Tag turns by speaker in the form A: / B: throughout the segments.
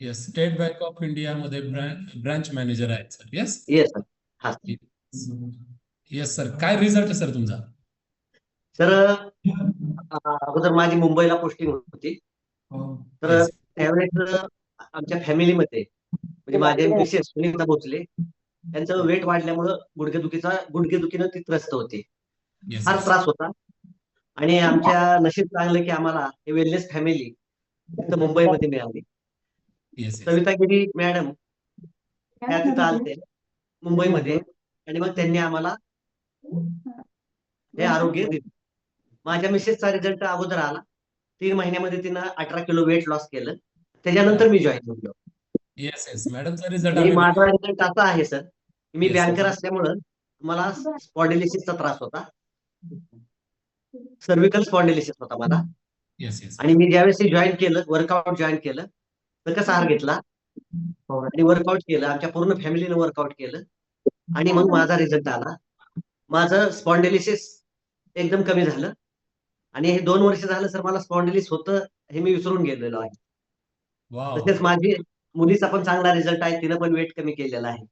A: Yes state bank of India मध्ये branch manager आहेत sir yes
B: yes sir हा. Sir
A: yes sir काय result आहे सर तुमचा?
B: तर अं, अगोदर माझी मुंबईला पोस्टिंग होती. तर
A: Yes.
B: त्यावेळेस आमच्या फॅमिलीमध्ये म्हणजे माझे मिसेस सुनीता भोसले त्यांचं वेट वाढल्यामुळं गुडघेदुखीचा गुडघेदुखीनं ती त्रस्त होती. फार. त्रास होता. आणि आमच्या नशीब चांगलं की आम्हाला हे वेलनेस फॅमिली मुंबईमध्ये मिळाली. सवितागिरी मॅडम. त्या तिथं आलते. मुंबईमध्ये. आणि मग त्यांनी आम्हाला हे आरोग्य दिले. माझ्या मिसेसचा रिझल्ट अगोदर आला. तीन महिन्यामध्ये तिनं अठरा किलो वेट लॉस केलं. त्याच्यानंतर मी जॉईन झालो
A: येस येस मॅडमचा रिझल्ट
B: आणि माझा रिझल्ट असा आहे सर मी
A: Yes, sir.
B: बँकर असल्यामुळं मला स्पॉन्डिलिसिसचा त्रास होता. सर्विकल स्पॉन्डिलिसिस होता मला.
A: येस येस
B: आणि मी ज्यावेळेस जॉईन केलं वर्कआउट जॉईन केलं कसा आहार घेतला? आणि वर्कआउट केलं आमच्या पूर्ण फॅमिलीने वर्कआउट केलं. आणि मग माझा रिझल्ट आला. माझं स्पॉन्डिलिसिस एकदम कमी झालं. आणि हे दोन वर्ष झालं सर मला स्पॉन्डिलिस होतं हे मी विसरून गेलेलो आहे. तसेच माझी मुलीचा पण चांगला रिझल्ट आहे तिनं पण वेट कमी केलेला आहे.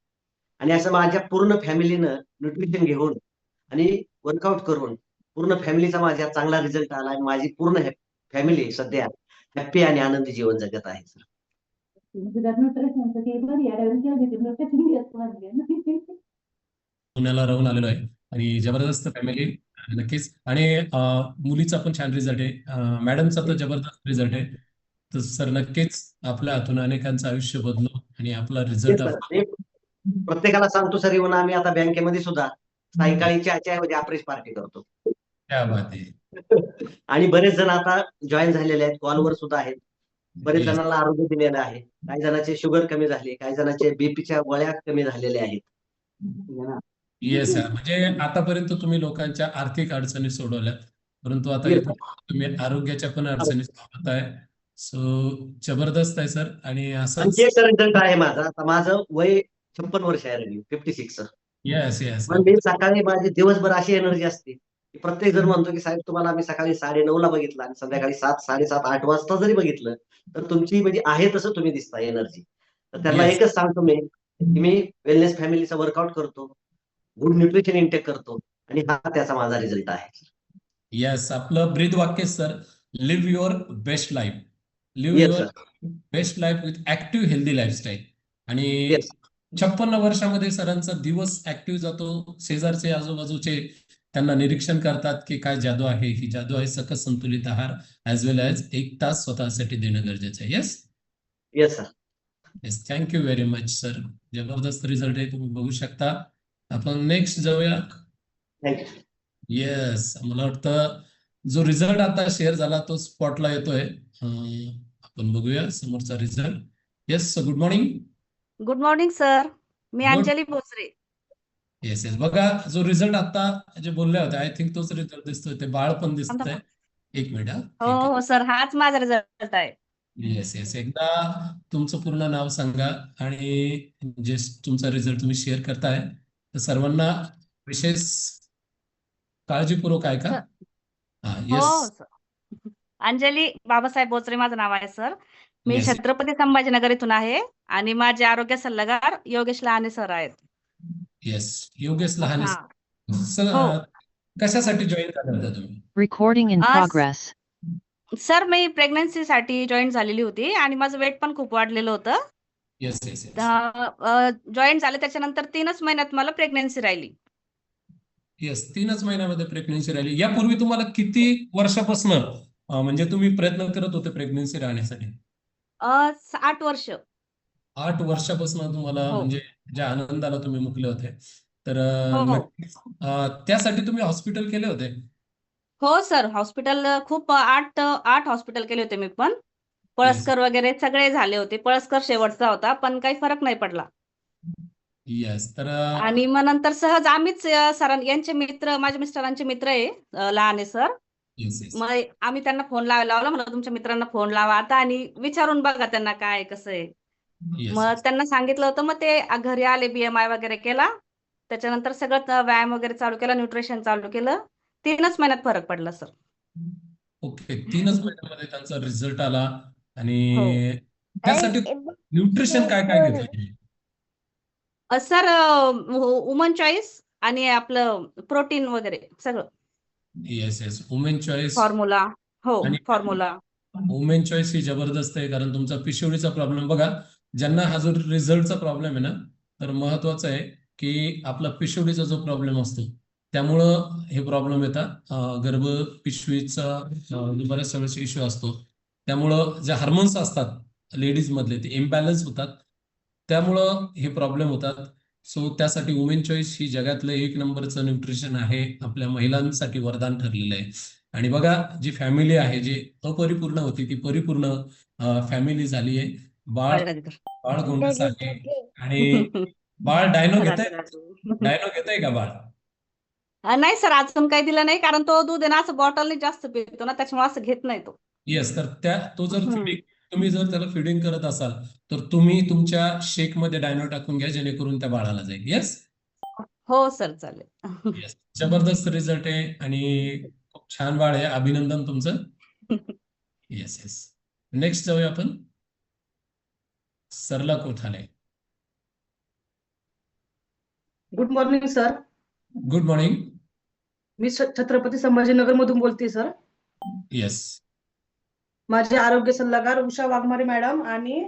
B: आणि असं माझ्या पूर्ण फॅमिलीनं न्यूट्रिशन घेऊन आणि वर्कआउट करून पूर्ण फॅमिलीचा माझ्या चांगला रिझल्ट आला आणि माझी पूर्ण फॅमिली सध्या हॅप्पी आणि आनंदी जीवन जगत आहे सर
A: पुण्याला राहून आलेलो आहे. आणि जबरदस्त फॅमिली नक्कीच. आणि मुलीचा पण छान रिझल्ट आहे. मॅडमचा तर जबरदस्त रिझल्ट आहे. तर सर नक्कीच आपल्या हातून अनेकांचं आयुष्य बदलो आणि आपला रिझल्ट
B: प्रत्येकाला सांगतो सर येऊन आम्ही आता बँकेमध्ये सुद्धा सायंकाळी चहाच्या अप्रेस पार्टी करतो.
A: बात आहे.
B: आणि बरेच जण आता जॉईन झालेले आहेत कॉलवर सुद्धा आहेत. बरेच. जणांना आरोग्य दिलेलं आहे. काही जणांचे शुगर कमी झाले काही जणांचे बीपीच्या गोळ्या कमी झालेल्या आहेत.
A: येस म्हणजे आतापर्यंत तुम्ही लोकांच्या आर्थिक अडचणी सोडवल्यात परंतु आता तुम्ही आरोग्याच्या पण अडचणी सोडवत आहे. सो जबरदस्त आहे सर आणि
B: रिझल्ट आहे माझा? आता माझं वय छप्पन वर्ष आहे फिफ्टी सिक्स
A: येस येस
B: पण मी सकाळी माझी दिवसभर अशी एनर्जी असते. प्रत्येक जण म्हणतो की साहेब तुम्हाला आम्ही सकाळी साडे ला बघितलं आणि संध्याकाळी सात साडेसात आठ वाजता जरी बघितलं तर तुमची म्हणजे आहे तसं तुम्ही दिसता एनर्जी तर त्यांना. एकच सांगतो मी की मी वेलनेस फॅमिलीचा वर्कआउट करतो गुड न्यूट्रिशन इंटेक करतो आणि हा त्याचा माझा रिझल्ट आहे.
A: येस आपलं ब्रीद वाक्य sir live your best life live your best life with active healthy lifestyle आणि. छप्पन्न वर्षामध्ये सरांचा दिवस ऍक्टिव्ह जातो. शेजारचे आजूबाजूचे त्यांना निरीक्षण करतात की काय जादू आहे ही जादू आहे सकस संतुलित आहार ॲज वेल ॲज एक तास स्वतःसाठी देणं गरजेचं आहे. Yes
B: yes sir
A: yes thank you very much sir जबरदस्त रिझल्ट आहे तुम्ही बघू शकता. आपण नेक्स्ट जाऊया. येस मला वाटतं जो रिझल्ट आता शेअर झाला तो स्पॉटला येतोय. आपण बघूया समोरचा result yes good morning
C: good morning sir मी. अंजली भोसरे.
A: येस येस बघा जो रिझल्ट आता जे बोलले होते आय थिंक तोच रिझल्ट दिसतोय. ते बाळ पण दिसतंय. एक मिनिट हा.
C: हो सर हाच माझा रिझल्ट आहे.
A: येस येस एकदा तुमचं पूर्ण नाव सांगा आणि जे तुमचा रिझल्ट तुम्ही शेअर करताय. तर सर्वांना विशेष काळजीपूर्वक आहे का हा येस
C: अंजली बाबासाहेब भोसरे माझं नाव आहे सर मी छत्रपती संभाजीनगर इथून आहे आणि माझे आरोग्य सल्लागार योगेश लहाने सर आहेत.
A: येस योगेश लहाने
C: हा.
A: सर
C: हो.
A: कशासाठी जॉईन झाला होता तुम्ही?
D: Recording in progress.
C: सर मी प्रेग्नन्सीसाठी जॉईन झालेली होती आणि माझं वेट पण खूप वाढलेलं होतं.
A: येस येस येस
C: जॉईन झाले त्याच्यानंतर तीनच महिन्यात मला प्रेग्नन्सी राहिली.
A: येस तीनच महिन्यामध्ये प्रेग्नन्सी राहिली. यापूर्वी तुम्हाला किती वर्षापासून म्हणजे तुम्ही प्रयत्न करत होते प्रेग्नन्सी राहण्यासाठी?
C: अ, स- आठ वर्ष.
A: आठ वर्षापासून तुम्हाला
C: हो.
A: म्हणजे ज्या आनंदाला तुम्ही मुकले होते. तर
C: हो, हो.
A: नक्कीच अं, त्यासाठी तुम्ही हॉस्पिटल केले होते?
C: हो सर. हॉस्पिटल खूप आठ आठ हॉस्पिटल केले होते मी पण. पळसकर वगैरे सगळे झाले होते. पळसकर शेवटचा होता पण काही फरक नाही पडला.
A: येस तर अं,
C: आणि मग नंतर सहज आम्हीच अ, सरां यांचे मित्र माझ्या मिस्टरांचे मित्र आहे अ, लहाने सर.
A: येस येस
C: मग आम्ही त्यांना फोन लावायला लावला म्हणलं तुमच्या मित्रांना फोन लावा आता आणि विचारून बघा त्यांना काय आहे, कसं आहे. मग त्यांना सांगितलं होतं मग ते घरी आले बीएमआय वगैरे केला. त्याच्यानंतर सगळं व्यायाम वगैरे चालू केला न्यूट्रिशन चालू केलं. तीनच महिन्यात फरक पडला सर.
A: ओके तीनच महिन्यामध्ये त्यांचा रिझल्ट आला आणि त्यासाठी न्यूट्रिशन काय काय घेतलं
C: सर वुमन चॉईस आणि आपलं प्रोटीन वगैरे सगळं.
A: Yes yes women choice
C: formula. हो फॉर्म्युला.
A: वुमेन चॉईस ही जबरदस्त आहे कारण तुमचा पिशवडीचा प्रॉब्लेम बघा. ज्यांना हा जो रिझल्टचा प्रॉब्लेम आहे ना तर महत्वाचं आहे की आपला पिशवडीचा जो प्रॉब्लेम असतो त्यामुळं हे प्रॉब्लेम येतात. गर्भ पिशवीचा बऱ्याच बऱ्याचशा वेळेस इश्यू असतो. त्यामुळं जे हार्मोन्स असतात लेडीज मधले ते इम्बॅलन्स होतात. त्यामुळं हे प्रॉब्लेम होतात. सो त्यासाठी वुमेन चॉईस ही जगातलं एक नंबरचं न्यूट्रिशन आहे आपल्या महिलांसाठी वरदान ठरलेलं आहे. आणि बघा जी फॅमिली आहे जी अपरिपूर्ण होती ती परिपूर्ण फॅमिली झाली आहे. बाळ बाळ गोंडस आहे आणि बाळ डायनो घेत आहे? डायनो घेत आहे का बाळ?
C: नाही सर अजून काही दिलं नाही कारण तो दूध आहे ना असं बॉटलने जास्त पितो ना त्याच्यामुळे असं घेत नाही तो.
A: येस तर त्या तो जर. फिडिंग तुम्ही जर त्याला फिडिंग करत असाल तर तुम्ही तुमच्या शेकमध्ये डायनो टाकून घ्या जेणेकरून त्या बाळाला जाईल. येस
C: हो सर चालेल.
A: येस जबरदस्त रिझल्ट आहे आणि खूप छान बाळ आहे. अभिनंदन तुमचं. येस येस नेक्स्ट जाऊया आपण. Sarla Kothale
D: good morning sir
A: good morning
D: मी छत्रपती संभाजीनगर मधून बोलते सर
A: येस
D: माझे आरोग्य सल्लागार उषा वाघमारे मॅडम आणि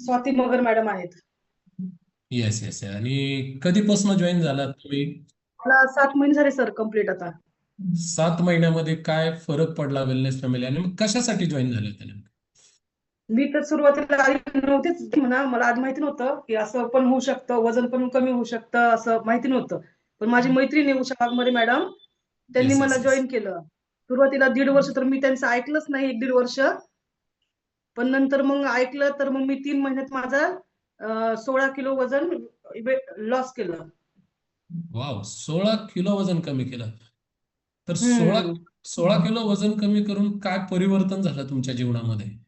D: स्वाती मगर मॅडम आहेत.
A: येस येस आणि कधीपासून जॉईन झालात तुम्ही?
D: मला सात महिने झाले सर कंप्लीट आता.
A: सात महिन्यामध्ये काय फरक पडला वेलनेस फॅमिली आणि कशासाठी जॉईन झाले होते
D: मी तर सुरुवातीला आधी नव्हतीच म्हणा मला आधी माहिती नव्हतं की असं पण होऊ शकतं वजन पण कमी होऊ शकतं असं माहिती नव्हतं. पण माझी मैत्रीण आहे उषा वाघमारे मॅडम त्यांनी
A: Yes,
D: मला. जॉईन केलं. सुरुवातीला दीड वर्ष तर मी त्यांचं ऐकलंच नाही एक दीड वर्ष. पण नंतर मग ऐकलं तर मग मी तीन महिन्यात माझा सोळा किलो वजन लॉस केलं.
A: वाव सोळा किलो वजन कमी केलं. तर सोळा. सोळा किलो वजन कमी करून काय परिवर्तन झालं तुमच्या जीवनामध्ये?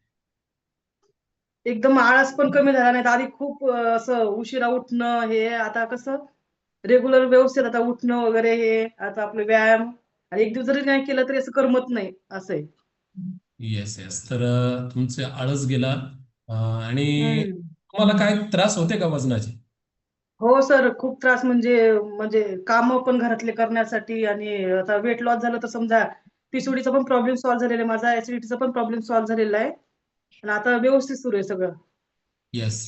D: एकदम आळस पण कमी झाला नाही तर आधी खूप असं उशिरा उठणं हे आता कसं रेग्युलर व्यवस्थित आता उठणं वगैरे हे आता आपलं व्यायाम आणि एक दिवस जरी नाही केलं तरी असं करमत नाही असं आहे.
A: येस येस तर तुमचे आळस गेला. आणि. तुम्हाला काय त्रास होते का वजनाचे?
D: हो सर. खूप त्रास म्हणजे म्हणजे काम पण घरातले करण्यासाठी आणि आता वेट लॉस झालं तर समजा पिसुडीचा पण प्रॉब्लेम सॉल्व्ह झालेला आहे. माझा ऍसिडिटीचा पण प्रॉब्लेम सॉल्व्ह झालेला आहे. आणि आता व्यवस्थित सुरू आहे सगळं.
A: येस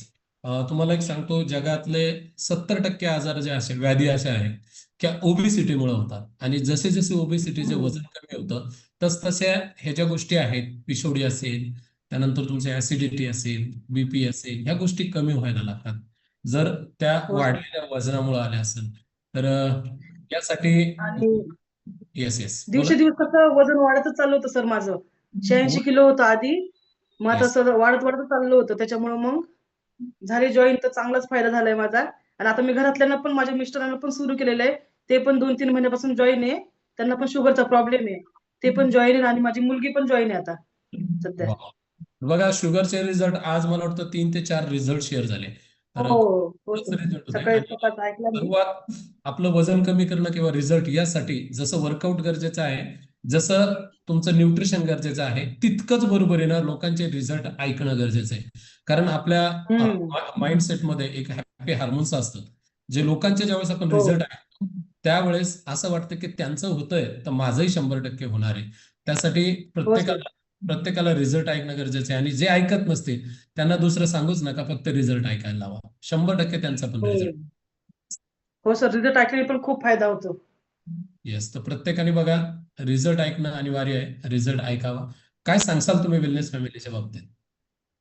A: तुम्हाला एक सांगतो जगातले सत्तर टक्के आजार जे असे व्याधी असे आहेत की ओबेसिटीमुळे होतात. आणि जसे जसे ओबेसिटीचे. वजन कमी होतं तस तशा ह्या ज्या गोष्टी आहेत पिशोडी असेल त्यानंतर तुमचे ऍसिडिटी असेल बीपी असेल ह्या गोष्टी कमी व्हायला लागतात. जर त्या
D: हो.
A: वाढलेल्या वजनामुळे आल्या असेल तर यासाठी येस येस
D: दिवशी दिवस कसं वजन वाढतच चाललं होतं सर माझं. शहाऐंशी किलो होतं आधी मग आता. असं वाढत वाढत चाललं होतं त्याच्यामुळे मग झाले जॉईन तर चांगलाच फायदा झालाय माझा. आणि आता मी घरातल्यांना पण माझ्या मिस्टरांना पण सुरू केलेलं आहे. ते पण दोन तीन महिन्यापासून जॉईन आहे. त्यांना पण शुगरचा प्रॉब्लेम आहे. ते पण जॉईन आहे आणि माझी मुलगी पण जॉईन आहे आता सध्या.
A: बघा शुगरचे रिझल्ट आज मला वाटतं तीन ते चार रिझल्ट शेअर झाले.
D: हो हो
A: सुरुवात आपलं वजन कमी करणं किंवा रिझल्ट यासाठी जसं वर्कआउट गरजेचं आहे जसं तुमचं न्यूट्रिशन गरजेचं आहे. तितकंच बरोबरीनं लोकांचे रिझल्ट ऐकणं गरजेचं आहे. कारण आपल्या
D: हम्म.
A: माइंडसेटमध्ये एक हॅपी हार्मोन्स असतं जे लोकांचे ज्यावेळेस आपण
D: हो.
A: रिझल्ट ऐकतो त्यावेळेस असं वाटतं की त्यांचं होतंय तर माझंही शंभर टक्के होणार आहे. त्यासाठी
D: हो,
A: प्रत्येकाला प्रत्येकाला रिझल्ट ऐकणं गरजेचं आहे. आणि जे ऐकत नसतील त्यांना दुसरं सांगूच नका फक्त रिझल्ट ऐकायला लावा. शंभर टक्के त्यांचा पण
D: हो
A: रिझल्ट
D: हो सर रिझल्ट ऐकल्याने पण खूप फायदा होतो.
A: येस तर प्रत्येकाने बघा रिझल्ट ऐकणं अनिवार्य आहे. रिझल्ट ऐकावा. काय सांगसाल तुम्ही वेलनेस फॅमिलीच्या बाबतीत?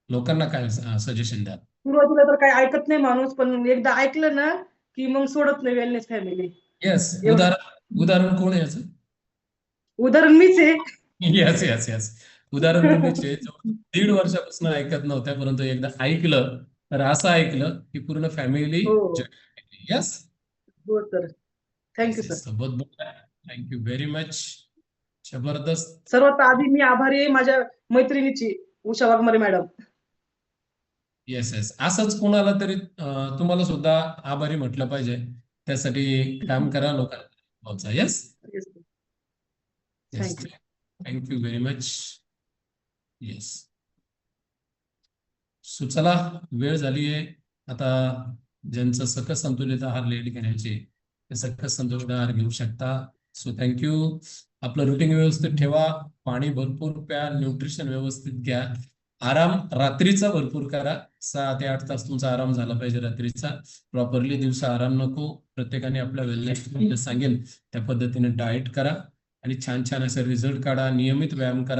A: लोकांना काय सजेशन द्याल?
D: सुरुवातीला तर काही ऐकत नाही माणूस पण एकदा ऐकलं ना की मग सोडत नाही वेलनेस फॅमिली
A: येस. उदाहरण उदाहरण कोण आहे याचं?
D: उदाहरण मीच आहे.
A: येस येस येस उदाहरण आहे. जो दीड वर्षापासून ऐकत नव्हत्या परंतु एकदा ऐकलं तर असं ऐकलं की पूर्ण फॅमिली
D: हो.
A: येस
D: हो sir thank you sir
A: thank you very much जबरदस्त
D: सर्वात आधी मी आभारी आहे माझ्या मैत्रिणीची Usha Waghmare madam.
A: Yes yes असंच कोणाला तरी तुम्हाला सुद्धा आभारी म्हटलं पाहिजे. त्यासाठी काम करा लोकांना yes. Yes. Thank you very much yes so चला वेळ झाली आहे. आता ज्यांचं सकस संतुलित आहार लेट घेण्याचे ते सकस संतुलित घेऊ शकता. सो थँक्यू आपलं रुटीन व्यवस्थित ठेवा. पाणी भरपूर प्या न्यूट्रिशन व्यवस्थित घ्या. आराम रात्रीचा भरपूर करा. सहा ते आठ तास तुमचा आराम झाला पाहिजे रात्रीचा. प्रॉपरली दिवसा आराम नको. प्रत्येकाने आपल्या वेलनेस सांगेल त्या पद्धतीने डाएट करा. आणि छान छान असे रिझल्ट काढा. नियमित व्यायाम करा.